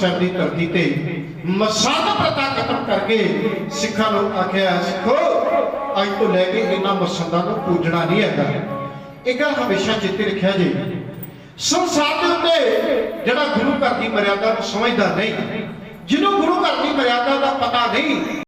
ਸਾਹਿਬ ਦੀ ਧਰਤੀ ਤੇ ਮਸੰਦ ਪ੍ਰਥਾ ਖਤਮ ਕਰਕੇ ਸਿੱਖਾਂ ਨੂੰ ਆਖਿਆ, ਸਿੱਖੋ, ਅੱਜ ਤੋਂ ਲੈ ਕੇ ਇਹਨਾਂ ਮਸੰਦਾਂ ਨੂੰ ਪੂਜਣਾ ਨਹੀਂ ਹੈਗਾ। ਇਹ ਗੱਲ ਹਮੇਸ਼ਾ ਚਿੱਤੇ ਰੱਖਿਆ ਜੇ। ਸੰਸਾਰ ਦੇ ਉੱਤੇ ਜਿਹੜਾ ਗੁਰੂ ਘਰ ਦੀ ਮਰਿਆਦਾ ਨੂੰ ਸਮਝਦਾ ਨਹੀਂ, ਜਿਹਨੂੰ ਗੁਰੂ ਘਰ ਦੀ ਮਰਿਆਦਾ ਦਾ ਪਤਾ ਨਹੀਂ